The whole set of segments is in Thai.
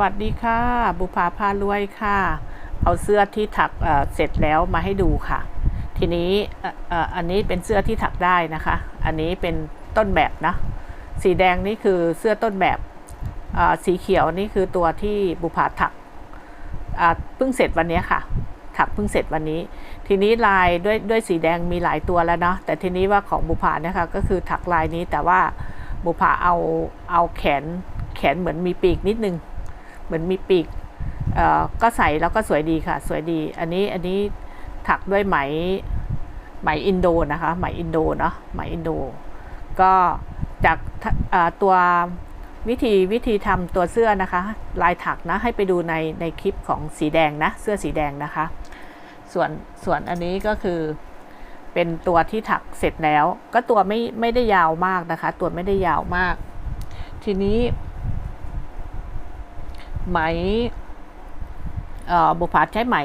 วัสดีค่ะ บุภาพารวยค่ะ เอาเสื้อที่ถักเเสร็จแล้วมาให้ดูค่ะ ทีนี้อ,อันนี้เป็นเสื้อที่ถักได้นะคะ อันนี้เป็นต้นแบบนะ สีแดงนี่คือเสื้อต้นแบบสีเขียวนี่คือตัวที่บุภาถักเพิ่งเสร็จวันนี้ค่ะ ถักเพิ่งเสร็จวันนี้ ทีนี้ลายด้วยด้วยสีแดงมีหลายตัวแล้วเนาะแต่ทีนี้ว่าของบุภาเนี่ยค่ะก็คือถักลายนี้แต่ว่าบุภาเอาเอาแขนแขนเหมือนมีปีกนิดนึง เหมือนมีปีกก็ใส่แล้วก็สวยดีค่ะ สวยดี อันนี้อันนี้ถักด้วยไหมไหมอินโดนะคะ ไหมอินโดเนาะไหมอินโด ก็จากตัววิธีวิธีทำตัวเสื้อนะคะ ลายถักนะให้ไปดูในในคลิปของสีแดงนะ เสื้อสีแดงนะคะ ส่วนส่วนอันนี้ก็คือเป็นตัวที่ถักเสร็จแล้ว ก็ตัวไม่ไม่ได้ยาวมากนะคะ ตัวไม่ได้ยาวมาก ทีนี้ ไหมเอ่อบุพาใช้ไหม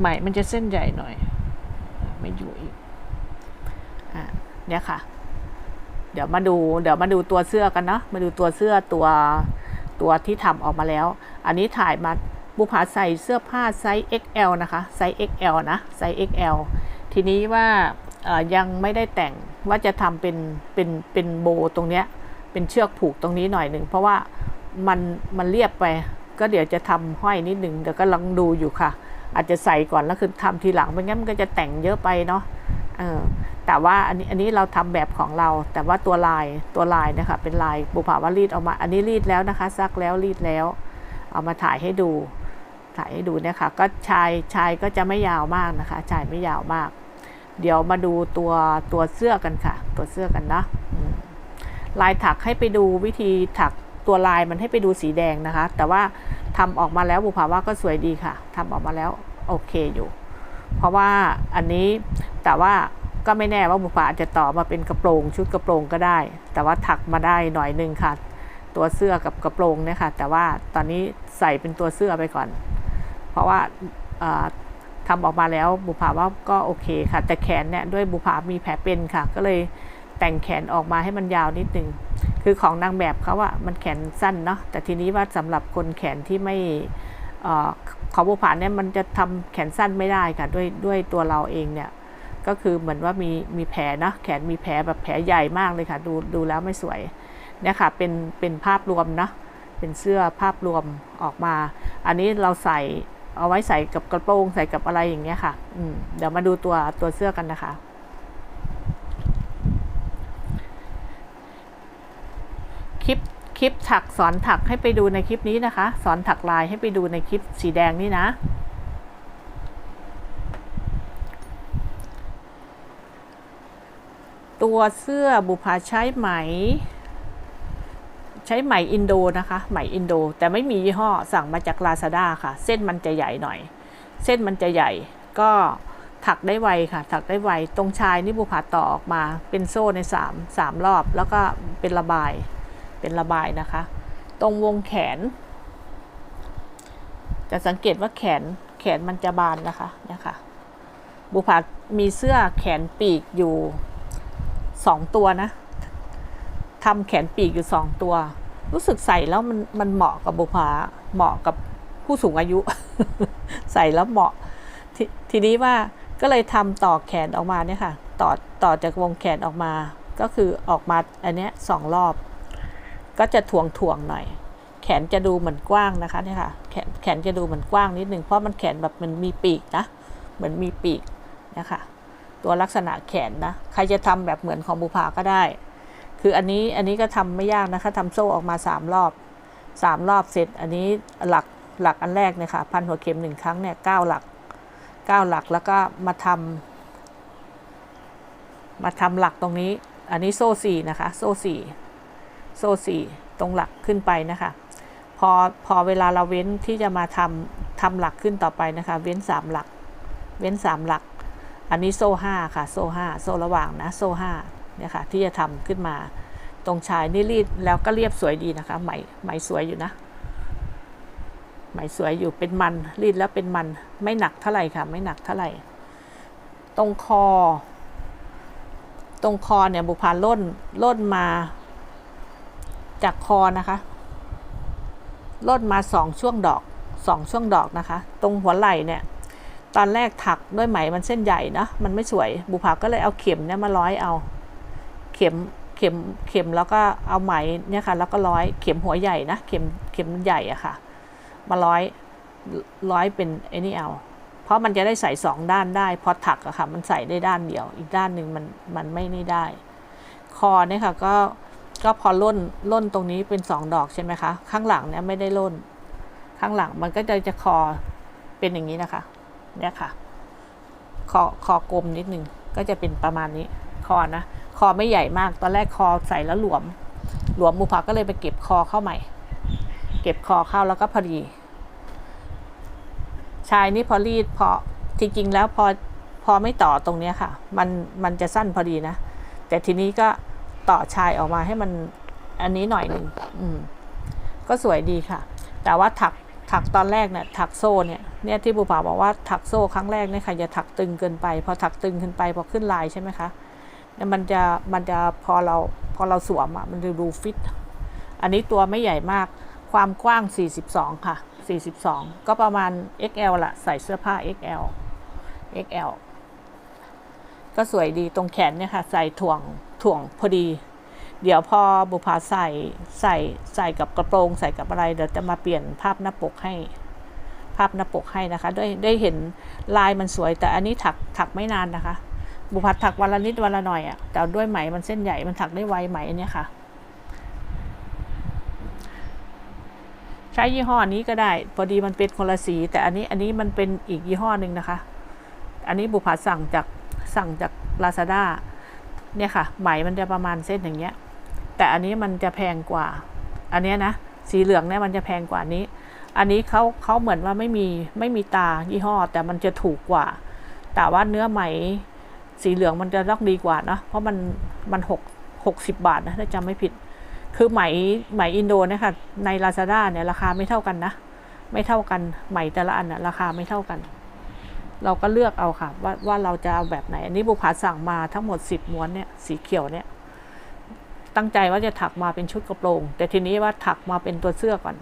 ไหมมันจะเส้นใหญ่หน่อย ไม่อยู่อีกอะเนี่ยค่ะ เดี๋ยวมาดู เดี๋ยวมาดูตัวเสื้อกันเนาะมาดูตัวเสื้อตัวตัวที่ทำออกมาแล้ว อันนี้ถ่ายมาบุพาใส่เสื้อผ้าไซส์ XL นะคะ ไซส์ XL นะ ไซส์ XL ทีนี้ว่าเอ่อยังไม่ได้แต่งว่าจะทำเป็นเป็นเป็นโบตรงเนี้ย เป็นเชือกผูกตรงนี้หน่อยหนึ่ง เพราะว่ามันมันเรียบไป ก็เดี๋ยวจะทำห้อยนิดหนึ่งเดี๋ยวก็ลังดูอยู่ค่ะ อาจจะใส่ก่อนแล้วคือทำทีหลังไม่งั้นมันก็จะแต่งเยอะไปเนาะเออแต่ว่าอันนี้อันนี้เราทำแบบของเรา แต่ว่าตัวลายตัวลายนะคะเป็นลายบุภาวารีดออกมา อันนี้รีดแล้วนะคะซักแล้วรีดแล้ว เอามาถ่ายให้ดู ถ่ายให้ดูเนี่ยค่ะ ก็ชายชายก็จะไม่ยาวมากนะคะชายไม่ยาวมาก เดี๋ยวมาดูตัวตัวเสื้อกันค่ะ ตัวเสื้อกันนะลายถักให้ไปดูวิธีถัก ตัวลายมันให้ไปดูสีแดงนะคะ แต่ว่าทำออกมาแล้วบุภาว่าก็สวยดีค่ะทำออกมาแล้วโอเคอยู่ เพราะว่าอันนี้แต่ว่าก็ไม่แน่ว่าบุภาอาจจะต่อมาเป็นกระโปรงชุดกระโปรงก็ได้ แต่ว่าถักมาได้หน่อยหนึงค่ะ ตัวเสื้อกับกระโปรงเนี่ยค่ะ แต่ว่าตอนนี้ใส่เป็นตัวเสื้อไปก่อน เพราะว่าเอ่อทำออกมาแล้วบุภาว่าก็โอเคค่ะ แต่แขนเนี่ยด้วยบุภามีแผลเป็นค่ะ ก็เลยแต่งแขนออกมาให้มันยาวนิดนึง คือของนางแบบเขาอะมันแขนสั้นเนาะแต่ทีนี้ว่าสำหรับคนแขนที่ไม่เอ่อขอบุภานเนี่ยมันจะทำแขนสั้นไม่ได้ค่ะด้วยด้วยตัวเราเองเนี่ยก็คือเหมือนว่ามีมีแผลเนาะแขนมีแผลแบบแผลใหญ่มากเลยค่ะ ดูดูแล้วไม่สวยเนี่ยค่ะเป็นเป็นภาพรวมเนาะเป็นเสื้อภาพรวมออกมา อันนี้เราใส่เอาไว้ใส่กับกระโปรงใส่กับอะไรอย่างเงี้ยค่ะ อืมเดี๋ยวมาดูตัวตัวเสื้อกันนะคะ คลิปคลิปถักสอนถักให้ไปดูในคลิปนี้นะคะ สอนถักลายให้ไปดูในคลิปสีแดงนี่นะ ตัวเสื้อบุพาใช้ไหม ใช้ไหมอินโดนะคะไหมอินโด แต่ไม่มียี่ห้อสั่งมาจากลาซาด้าค่ะ เส้นมันจะใหญ่หน่อย เส้นมันจะใหญ่ก็ถักได้ไวค่ะ ถักได้ไว ตรงชายนี่บุพาต่อออกมาเป็นโซ่ในสามสามรอบ แล้วก็เป็นระบาย เป็นระบายนะคะ ตรงวงแขน จะสังเกตว่าแขนแขนมันจะบานนะคะเนี่ยค่ะบุพามีเสื้อแขนปีกอยู่สองตัวนะทำแขนปีกอยู่สองตัว รู้สึกใส่แล้วมันมันเหมาะกับบุพาเหมาะกับผู้สูงอายุ ใส่แล้วเหมาะททีนี้ว่าก็เลยทำต่อแขนออกมาเนี่ยค่ะ ต่อต่อจากวงแขนออกมา ก็คือออกมาอันเนี้ยสองรอบ ก็จะถ่วงถ่วงหน่อย แขนจะดูเหมือนกว้างนะคะเนี่ยค่ะแขนแขนจะดูเหมือนกว้างนิดนึงเพราะมันแขนแบบมันมีปีกนะเหมือนมีปีกนะคะตัวลักษณะแขนนะใครจะทำแบบเหมือนของบุภาก็ได้ คืออันนี้อันนี้ก็ทำไม่ยากนะคะทำโซ่ออกมาสามรอบสามรอบเสร็จอันนี้หลักหลักอันแรกเนี่ยค่ะพันหัวเข็มหนึ่งครั้งเนี่ยเก้าหลักเก้าหลักแล้วก็มาทำมาทำหลักตรงนี้ อันนี้โซ่สี่นะคะ โซ่สี่ โซ่สี่ตรงหลักขึ้นไปนะคะ พอพอเวลาเราเว้นที่จะมาทำทำหลักขึ้นต่อไปนะคะ เว้นสามหลัก เว้นสามหลัก อันนี้โซ่ห้าค่ะ โซ่ห้าโซ่ระหว่างนะ โซ่ห้าเนี่ยค่ะที่จะทำขึ้นมา ตรงชายนี่รีดแล้วก็เรียบสวยดีนะคะไหมไหมสวยอยู่นะไหมสวยอยู่เป็นมันรีดแล้วเป็นมันไม่หนักเท่าไหร่ค่ะ ไม่หนักเท่าไหร่ ตรงคอ ตรงคอเนี่ยบุพานล่นล่นมา จากคอนะคะล่นมาสองช่วงดอกสองช่วงดอกนะคะ ตรงหัวไหล่เนี่ย ตอนแรกถักด้วยไหมมันเส้นใหญ่นะมันไม่สวยบุภาก็เลยเอาเข็มเนี่ยมาร้อยเอา เข็มเข็มเข็มแล้วก็เอาไหมเนี่ยค่ะ แล้วก็ร้อยเข็มหัวใหญ่นะเข็มเข็มใหญ่อะค่ะ มาร้อยร้อยเป็นไอ้นี่เอาเพราะมันจะได้ใส่สองด้านได้พอถักอะค่ะ มันใส่ได้ด้านเดียว อีกด้านหนึ่งมันมันไม่นี่ได้ คอเนี่ยค่ะก็ ก็พอล่นล่นตรงนี้เป็นสองดอกใช่ไหมคะ ข้างหลังเนี่ยไม่ได้ล่น ข้างหลังมันก็จะจะคอเป็นอย่างนี้นะคะ เนี่ยค่ะ คอคอกลมนิดนึงก็จะเป็นประมาณนี้คอนะ คอไม่ใหญ่มาก ตอนแรกคอใส่แล้วหลวม หลวมบุพาก็เลยไปเก็บคอเข้าใหม่ เก็บคอเข้าแล้วก็พอดี ชายนี่พอรีดพอจริงๆแล้วพอพอไม่ต่อตรงเนี้ยค่ะ มันมันจะสั้นพอดีนะ แต่ทีนี้ก็ ต่อชายออกมาให้มันอันนี้หน่อยหนึ่งก็สวยดีค่ะ แต่ว่าถักถักตอนแรกเนี่ยถักโซ่เนี่ยเนี่ยที่บุปผาบอกว่าถักโซ่ครั้งแรกเนี่ยค่ะอย่าถักตึงเกินไป พอถักตึงขึ้นไปพอขึ้นลายใช่ไหมคะเนี่ยมันจะมันจะพอเราพอเราสวมอะมันจะดูฟิตอันนี้ตัวไม่ใหญ่มากความกว้าง 42 ค่ะ 42 ก็ประมาณ XL ละใส่เสื้อผ้า XL XL ก็สวยดีตรงแขนเนี่ยค่ะ ใส่ถ่วงถ่วงพอดี เดี๋ยวพอบุพาใส่ใส่ใส่กับกระโปรงใส่กับอะไรเดี๋ยวจะมาเปลี่ยนภาพหน้าปกให้ ภาพหน้าปกให้นะคะได้ได้เห็นลายมันสวย แต่อันนี้ถักถักไม่นานนะคะ บุพัดถักวันละนิดวันละหน่อยอะ่ะแต่ด้วยไหมมันเส้นใหญ่มันถักได้ไวไหมอันนี้ค่ะใช้ยี่ห้อนี้ก็ได้ พอดีมันเป็นคนละสี แต่อันนี้อันนี้มันเป็นอีกยี่ห้อหนึ่งนะคะ อันนี้บุพัดสั่งจาก สั่งจากลาซาด้าเนี่ยค่ะ ไหมมันจะประมาณเส้นอย่างเงี้ย แต่อันนี้มันจะแพงกว่า อันเนี้ยนะ สีเหลืองเนี่ยมันจะแพงกว่านี้ อันนี้เขาเขาเหมือนว่าไม่มีไม่มีตายี่ห้อ แต่มันจะถูกกว่า แต่ว่าเนื้อไหมสีเหลืองมันจะต้องดีกว่านะเพราะมันมันหกหกสิบบาทนะถ้าจำไม่ผิด คือไหมไหมอินโดเนี่ยค่ะในลาซาด้าเนี่ยราคาไม่เท่ากันนะ ไม่เท่ากันไหมแต่ละอันนะราคาไม่เท่ากัน เราก็เลือกเอาค่ะ ว่าว่าเราจะเอาแบบไหน อันนี้บุพาสั่งมาทั้งหมดสิบม้วนเนี่ยสีเขียวเนี่ยตั้งใจว่าจะถักมาเป็นชุดกระโปรง แต่ทีนี้ว่าถักมาเป็นตัวเสื้อก่อน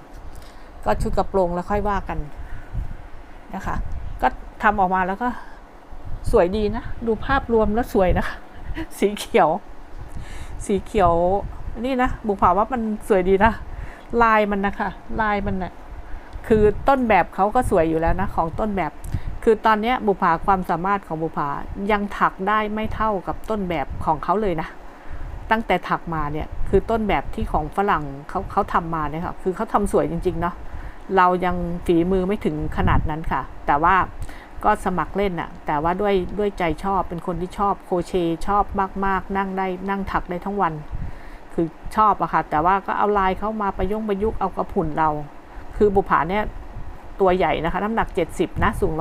ก็ชุดกระโปรงแล้วค่อยว่ากันนะคะ ก็ทำออกมาแล้วก็สวยดีนะ ดูภาพรวมแล้วสวยนะคะ สีเขียว สีเขียวนี่นะบุภาว่ามันสวยดีนะ ลายมันนะคะ ลายมันนะ่ะคือต้นแบบเขาก็สวยอยู่แล้วนะ ของต้นแบบ คือตอนนี้บุภาความสามารถของบุภายังถักได้ไม่เท่ากับต้นแบบของเขาเลยนะ ตั้งแต่ถักมาเนี่ยคือต้นแบบที่ของฝรั่งเขาเขาทำมาเนี่ยค่ะคือเขาทำสวยจริง ๆ เนาะเรายังฝีมือไม่ถึงขนาดนั้นค่ะ แต่ว่าก็สมัครเล่นอะแต่ว่าด้วยด้วยใจชอบเป็นคนที่ชอบโคเชชอบมาก ๆ นั่งได้นั่งถักได้ทั้งวัน คือชอบอะค่ะ แต่ว่าก็เอาลายเข้ามาประยงประยุกต์เอากระพุ่นเรา คือบุผาเนี่ย ตัวใหญ่นะคะ น้ำหนัก 70 นะ สูง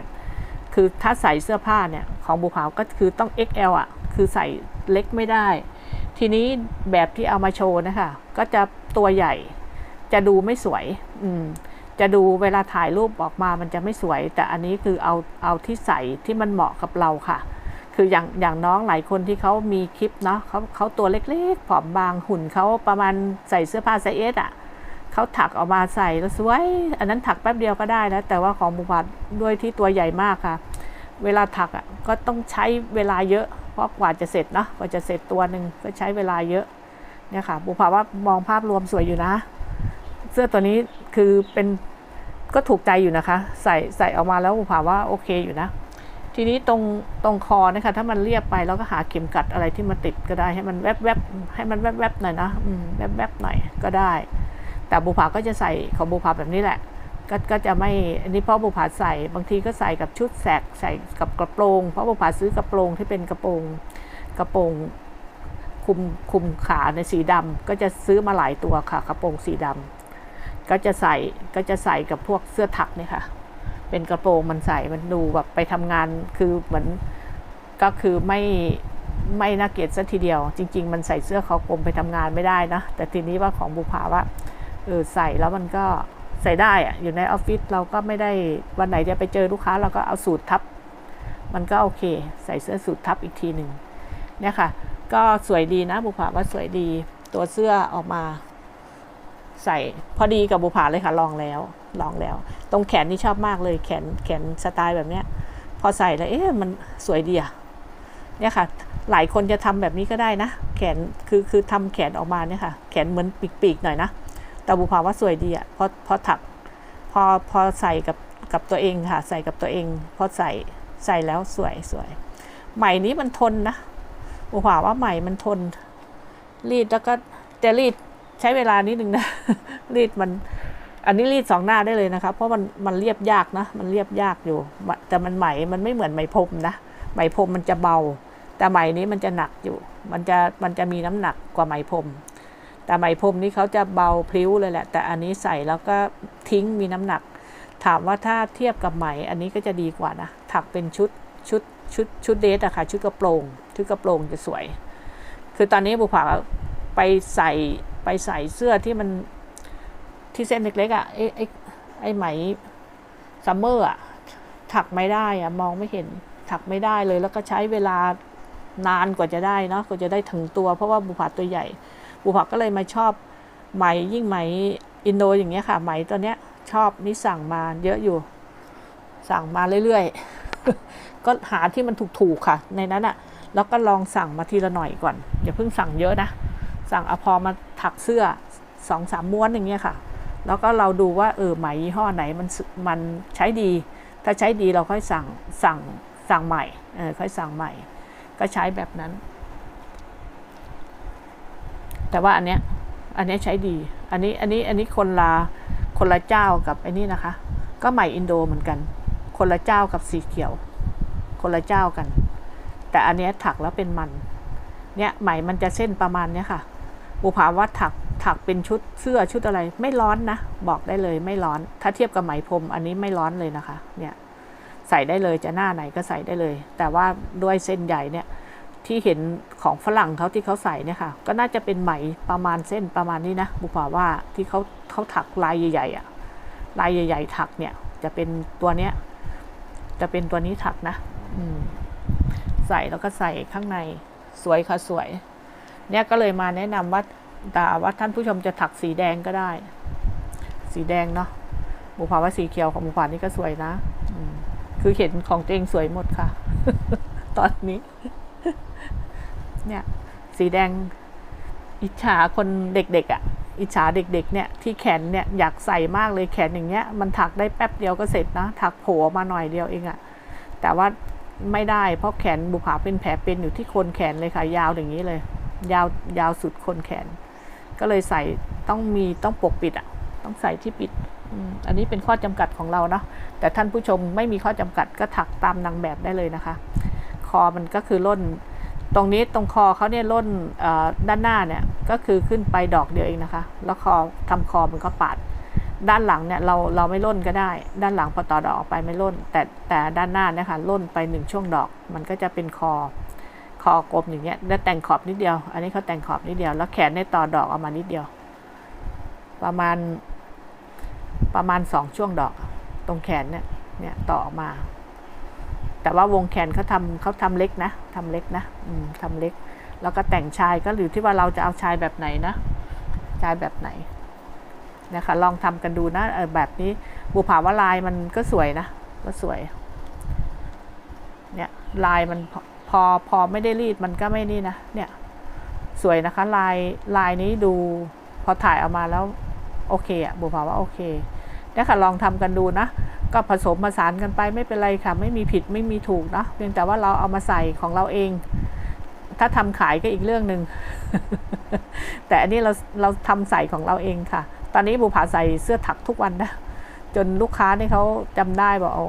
168 คือถ้าใส่เสื้อผ้าเนี่ยของบุผาก็คือต้อง XL อะ คือใส่เล็กไม่ได้ ทีนี้แบบที่เอามาโชว์นะคะ ก็จะตัวใหญ่ จะดูไม่สวย อืม จะดูเวลาถ่ายรูปออกมามันจะไม่สวย แต่อันนี้คือเอาเอาที่ใส่ที่มันเหมาะกับเราค่ะคืออย่างอย่างน้องหลายคนที่เขามีคลิปเนาะเขาเขาตัวเล็กๆผอมบางหุ่นเขาประมาณใส่เสื้อผ้าไซส์เอสอะ เขาถักออกมาใส่แล้วสวย อันนั้นถักแป๊บเดียวก็ได้แล้วแต่ว่าของบุพัดด้วยที่ตัวใหญ่มากค่ะ เวลาถักอะก็ต้องใช้เวลาเยอะ เพราะกว่าจะเสร็จเนาะกว่าจะเสร็จตัวหนึ่งก็ใช้เวลาเยอะเนี่ยค่ะบุพาว่ามองภาพรวมสวยอยู่นะ เสื้อตัวนี้คือเป็นก็ถูกใจอยู่นะคะ ใส่ใส่ออกมาแล้วบุพาว่าโอเคอยู่นะทีนี้ตรงตรงคอนะคะถ้ามันเรียบไปเราก็หาเข็มกัดอะไรที่มาติดก็ได้ให้มันแวบแวบๆให้มันแวบแวบๆหน่อยนะแวบแวบๆหน่อยก็ได้ แต่บุพาก็จะใส่ของบุพาแบบนี้แหละก็ก็จะไม่อันนี้เพราะบุผาใส่บางทีก็ใส่กับชุดแสกใส่กับกระโปรง เพราะบุผาซื้อกระโปรงที่เป็นกระโปรงกระโปรงคุมคุมขาในสีดำก็จะซื้อมาหลายตัวค่ะ กระโปรงสีดำก็จะใส่ก็จะใส่กับพวกเสื้อถักเนี่ยค่ะ เป็นกระโปรงมันใส่มันดูแบบไปทำงานคือเหมือนก็คือไม่ไม่น่าเกลียดซะทีเดียว จริง ๆ มันใส่เสื้อคอกลมไปทำงานไม่ได้นะ แต่ทีนี้ว่าของบุภาว่า เออใส่แล้วมันก็ใส่ได้อะอยู่ในออฟฟิศเราก็ไม่ได้วันไหนจะไปเจอลูกค้า เราก็เอาสูตรทับ มันก็โอเค ใส่เสื้อสูตรทับอีกทีหนึ่งเนี่ยค่ะ ก็สวยดีนะบุภาว่าสวยดี ตัวเสื้อออกมา ใส่พอดีกับบุผาเลยค่ะลองแล้วลองแล้ว ตรงแขนนี่ชอบมากเลยแขนแขนสไตล์แบบเนี้ย พอใส่แล้วเอ๊ะมันสวยดีอะเนี่ยค่ะหลายคนจะทำแบบนี้ก็ได้นะ แขนคือคือทำแขนออกมาเนี่ยค่ะ แขนเหมือนปีกๆหน่อยนะ แต่บุภาว่าสวยดีอะพอพอถักพอพอใส่กับกับตัวเองค่ะ ใส่กับตัวเองพอใส่ใส่แล้วสวยสวยไหม่นี้มันทนนะบุภาว่าไหม่มันทน รีดแล้วก็แต่รีดใช้เวลานิดนึงนะ รีดมัน อันนี้รีดสองหน้าได้เลยนะคะ เพราะมันมันเรียบยากนะ มันเรียบยากอยู่ แต่มันไหมมันไม่เหมือนไหมพรมนะไหมพรมมันจะเบา แต่ไหมนี้มันจะหนักอยู่ มันจะมันจะมีน้ำหนักกว่าไหมพรม แต่ไหมพรมนี่เขาจะเบาพลิ้วเลยแหละ แต่อันนี้ใส่แล้วก็ทิ้งมีน้ำหนัก ถามว่าถ้าเทียบกับไหมอันนี้ก็จะดีกว่านะ ถักเป็นชุดชุดชุดชุดเดทอะค่ะ ชุดกระโปรง ชุดกระโปรงจะสวย คือตอนนี้บุผาไปใส่ไปใส่เสื้อที่มันที่เส้นเล็กๆอะไอไอไอไหมซัมเมอร์อะถักไม่ได้อะมองไม่เห็นถักไม่ได้เลย แล้วก็ใช้เวลานานกว่าจะได้เนาะกว่าจะได้ถึงตัว เพราะว่าบุผาตัวใหญ่ บุผาก็เลยมาชอบไหมยิ่งไหมอินโดอย่างเงี้ยค่ะ ไหมตัวเนี้ยชอบนี่สั่งมาเยอะอยู่ สั่งมาเรื่อยๆ ก็หาที่มันถูกๆค่ะ ในนั้นอะ่ะ แล้วก็ลองสั่งมาทีละหน่อยก่อนอย่าเพิ่งสั่งเยอะนะ สั่งอพอมาถักเสื้อสองสามม้วนอย่างเงี้ยค่ะ แล้วก็เราดูว่าเออไหมยี่ห้อไหนมันมันใช้ดี ถ้าใช้ดีเราค่อยสั่งสั่งสั่งใหม่เออค่อยสั่งใหม่ ก็ใช้แบบนั้น แต่ว่าอันเนี้ยอันนี้ใช้ดี อันนี้อันนี้อันนี้คนละคนละเจ้ากับไอ้นี่นะคะ ก็ใหม่อินโดเหมือนกัน คนละเจ้ากับสีเขียว คนละเจ้ากัน แต่อันนี้ถักแล้วเป็นมัน เนี่ยไหมมันจะเส้นประมาณเนี้ยค่ะบุภาว่าถักถักเป็นชุดเสื้อชุดอะไร ไม่ร้อนนะ บอกได้เลยไม่ร้อน ถ้าเทียบกับไหมพรมอันนี้ไม่ร้อนเลยนะคะ เนี่ยใส่ได้เลยจะหน้าไหนก็ใส่ได้เลย แต่ว่าด้วยเส้นใหญ่เนี่ย ที่เห็นของฝรั่งเขาที่เขาใส่เนี่ยค่ะ ก็น่าจะเป็นไหมประมาณเส้นประมาณนี้นะบุภาว่าที่เขาเขาถักลายใหญ่ๆอะลายใหญ่ ๆ ถักเนี่ย จะเป็นตัวเนี้ย จะเป็นตัวนี้ถักนะอืมใส่แล้วก็ใส่ข้างในสวยค่ะสวย เนี่ยก็เลยมาแนะนำว่าแต่ว่าท่านผู้ชมจะถักสีแดงก็ได้ สีแดงเนาะบุพาว่าสีเขียวของบุพานี่ก็สวยนะคือเห็นของตัวเองสวยหมดค่ะ ตอนนี้ เนี่ย สีแดงอิจฉาคนเด็กๆอะ่ะ อิจฉาเด็กๆเนี่ยที่แขนเนี่ยอยากใส่มากเลยแขนอย่างเงี้ยมันถักได้แป๊บเดียวก็เสร็จนะถักโผล่มาหน่อยเดียวเองอะ่ะแต่ว่าไม่ได้เพราะแขนบุผาเป็นแผลเป็นอยู่ที่โคนแขนเลยค่ะยาวอย่างนี้เลย ยาวยาวสุดโคนแขน ก็เลยใส่ต้องมีต้องปกปิดอะ ต้องใส่ที่ปิดอันนี้เป็นข้อจำกัดของเราเนาะแต่ท่านผู้ชมไม่มีข้อจำกัดก็ถักตามนางแบบได้เลยนะคะ คอมันก็คือล่น ตรงนี้ตรงคอเขาเนี่ยล่นด้านหน้าเนี่ยก็คือขึ้นไปดอกเดียวเองนะคะ แล้วคอทำคอมันก็ปาด ด้านหลังเนี่ยเราเราไม่ล่นก็ได้ ด้านหลังพอต่อดอกออกไปไม่ล่น แต่แต่ด้านหน้าเนี่ยค่ะล่นไปหนึ่งช่วงดอก มันก็จะเป็นคอคอกลมอย่างเงี้ยแล้วแต่งขอบนิดเดียว อันนี้เขาแต่งขอบนิดเดียว แล้วแขนในต่อดอกออกมานิดเดียว ประมาณประมาณสองช่วงดอก ตรงแขนเนี่ยเนี่ยต่อออกมา แต่ว่าวงแขนเขาทำเขาทำเล็กนะทำเล็กนะอืมทำเล็ก แล้วก็แต่งชายก็หรือที่ว่าเราจะเอาชายแบบไหนนะชายแบบไหนนะคะลองทำกันดูนะเออแบบนี้บุผาวลายมันก็สวยนะก็สวยเนี่ยลายมันพอพอพอไม่ได้รีดมันก็ไม่นี่นะเนี่ยสวยนะคะลายลายนี้ดูพอถ่ายออกมาแล้วโอเคอะบุผาว่าโอเค เนี่ยค่ะลองทำกันดูนะ ก็ผสมผสานกันไปไม่เป็นไรค่ะ ไม่มีผิดไม่มีถูกเนาะเพียงแต่ว่าเราเอามาใส่ของเราเอง ถ้าทำขายก็อีกเรื่องหนึ่งแต่อันนี้เราเราทำใส่ของเราเองค่ะ ตอนนี้บุผาใส่เสื้อถักทุกวันนะจนลูกค้านี่เขาจำได้บอกเอา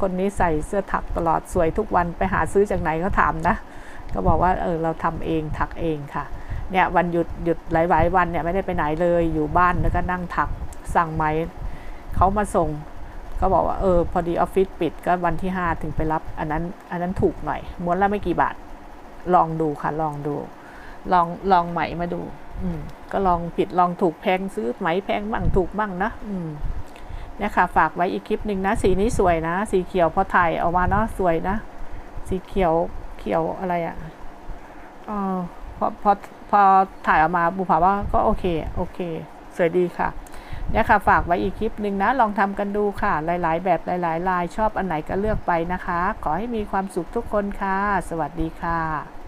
คนนี้ใส่เสื้อถักตลอดสวยทุกวันไปหาซื้อจากไหนเขาถามนะ ก็บอกว่าเออเราทำเองถักเองค่ะเนี่ยวันหยุดหยุดหลายๆวันเนี่ยไม่ได้ไปไหนเลยอยู่บ้านแล้วก็นั่งถักสั่งไหม เขามาส่งเขาบอกว่าเออพอดีออฟฟิศปิดก็วันที่ 5 ถึงไปรับ อันนั้นอันนั้นถูกหน่อยม้วนละไม่กี่บาท ลองดูค่ะ ลองดู ลองลองไหมมาดู อืม ก็ลองผิดลองถูกแพงซื้อไหมแพงบ้างถูกบ้างนะอืมเนี่ยค่ะ ฝากไว้อีกคลิปหนึ่งนะ สีนี้สวยนะ สีเขียวพอถ่ายออกมาเนาะสวยนะ สีเขียวเขียวอะไรอะ่ะอ๋อพอพอพอถ่ายออกมาบุภาว่าก็โอเค โอเค สวยดีค่ะ เนี่ยค่ะฝากไว้อีกคลิปหนึ่งนะ ลองทำกันดูค่ะ หลาย ๆ แบบหลาย ๆ ลายชอบอันไหนก็เลือกไปนะคะ ขอให้มีความสุขทุกคนค่ะ สวัสดีค่ะ